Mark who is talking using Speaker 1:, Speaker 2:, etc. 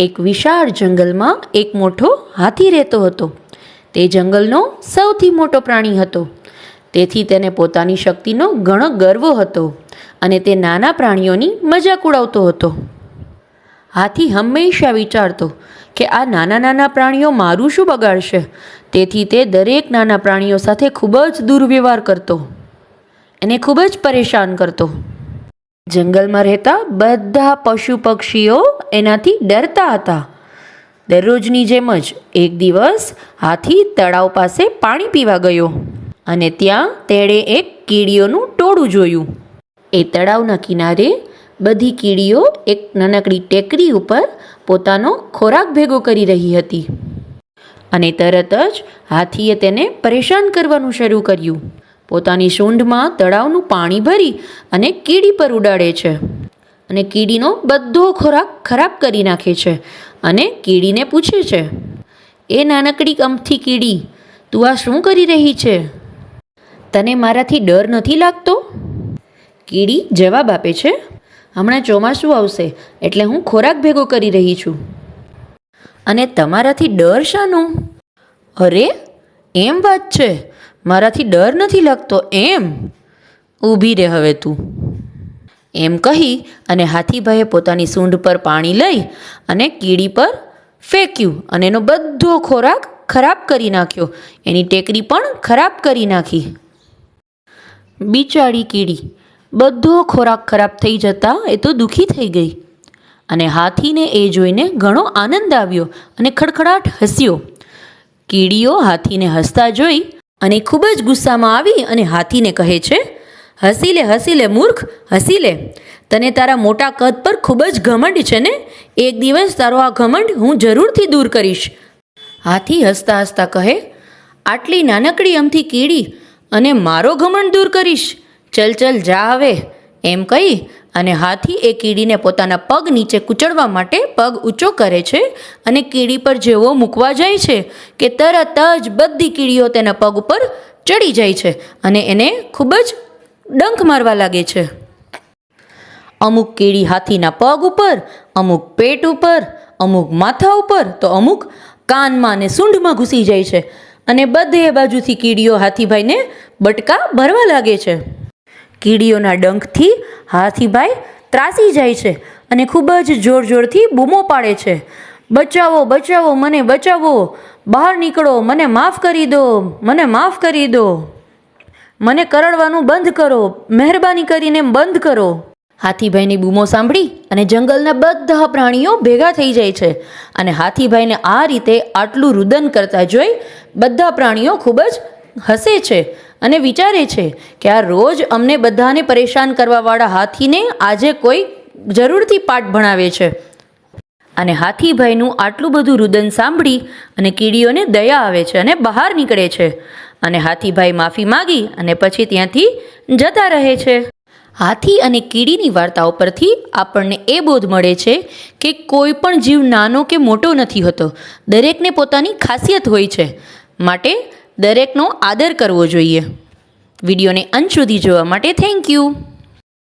Speaker 1: એક વિશાળ જંગલમાં એક મોટો હાથી રહેતો હતો. તે જંગલનો સૌથી મોટો પ્રાણી હતો. તેથી તેને પોતાની શક્તિનો ઘણો ગર્વ હતો અને તે નાના પ્રાણીઓની મજાક ઉડાવતો હતો. હાથી હંમેશા વિચારતો કે આ નાના નાના પ્રાણીઓ મારું શું બગાડશે? તેથી તે દરેક નાના પ્રાણીઓ સાથે ખૂબ જ દુર્વ્યવહાર કરતો. એને ખૂબ જ પરેશાન કરતો. જંગલમાં રહેતા બધા પશુ પક્ષીઓ એનાથી ડરતા હતા. દરરોજની જેમ જ એક દિવસ હાથી તળાવ પાસે પાણી પીવા ગયો અને ત્યાં તેણે એક કીડીઓનું ટોળું જોયું. એ તળાવના કિનારે બધી કીડીઓ એક નાનકડી ટેકરી ઉપર પોતાનો ખોરાક ભેગો કરી રહી હતી. અને તરત જ હાથીએ તેને પરેશાન કરવાનું શરૂ કર્યું. પોતાની સૂંઢમાં તળાવનું પાણી ભરી અને કીડી પર ઉડાડે છે. અને કીડીનો બધો ખોરાક ખરાબ કરી નાખે છે અને કીડીને પૂછે છે, એ નાનકડી કમથી કીડી, તું આ શું કરી રહી છે? તને મારાથી ડર નથી લાગતો? કીડી જવાબ આપે છે, હમણાં ચોમાસું આવશે, એટલે હું ખોરાક ભેગો કરી રહી છું. અને તમારાથી ડર શાનો? અરે, એમ વાત છે મારાથી ડર નથી લાગતો, એમ? ઊભી રહે હવે તું. એમ કહી અને હાથીભાઈએ પોતાની સૂંઢ પર પાણી લઈ અને કીડી પર ફેંક્યું અને એનો બધો ખોરાક ખરાબ કરી નાખ્યો. એની ટેકરી પણ ખરાબ કરી નાખી. બિચારી કીડી, બધો ખોરાક ખરાબ થઈ જતાં એ તો દુઃખી થઈ ગઈ. અને હાથીને એ જોઈને ઘણો આનંદ આવ્યો અને ખડખડાટ હસ્યો. કીડીઓ હાથીને હસતા જોઈ અને ખૂબ જ ગુસ્સામાં આવી અને હાથીને કહે છે હસી લે હસી લે મૂર્ખ હસી લે તને તારા મોટા કદ પર ખૂબ જ ઘમંડ છે ને? એક દિવસ તારો આ ઘમંડ હું જરૂરથી દૂર કરીશ. હાથી હસતા હસતા કહે, આટલી નાનકડી અમથી કીડી અને મારો ઘમંડ દૂર કરીશ. ચલ ચલ, જા હવે. એમ કહી અને હાથી એ કીડીને પોતાના પગ નીચે કૂચડવા માટે પગ ઊંચો કરે છે અને કીડી પર જેવો મૂકવા જાય છે કે તરત જ બધી કીડીઓ તેના પગ ઉપર ચડી જાય છે અને એને ખૂબ જ ડંખ મારવા લાગે છે. અમુક કીડી હાથીના પગ ઉપર, અમુક પેટ ઉપર, અમુક માથા ઉપર, તો અમુક કાનમાં અને સૂંઢમાં ઘૂસી જાય છે અને બધે બાજુથી કીડીઓ હાથીભાઈને બટકા ભરવા લાગે છે. કીડીઓના ડંખથી હાથીભાઈ ત્રાસી જાય છે અને ખૂબ જ જોર જોરથી બૂમો પાડે છે. બચાવો બચાવો, મને બચાવો. બહાર નીકળો, મને માફ કરી દો, મને માફ કરી દો. મને કરડવાનું બંધ કરો, મહેરબાની કરીને બંધ કરો. હાથીભાઈની બૂમો સાંભળી અને જંગલના બધા પ્રાણીઓ ભેગા થઈ જાય છે અને હાથીભાઈને આ રીતે આટલું રુદન કરતા જોઈ બધા પ્રાણીઓ ખૂબ જ હસે છે. અને વિચારે છે કે આ રોજ અમને બધાને પરેશાન કરવાવાળા હાથીને આજે કોઈ જરૂરથી પાઠ ભણાવે છે. અને હાથીભાઈનું આટલું બધું રુદન સાંભળી અને કીડીઓને દયા આવે છે અને બહાર નીકળે છે. અને હાથીભાઈ માફી માગી અને પછી ત્યાંથી જતા રહે છે. હાથી અને કીડીની વાર્તાઓ પરથી આપણને એ બોધ મળે છે કે કોઈ પણ જીવ નાનો કે મોટો નથી હોતો. દરેકને પોતાની ખાસિયત હોય છે. માટે દરેકનો આદર કરવો જોઈએ. વિડીયોને અંત સુધી જોવા માટે થેન્ક યુ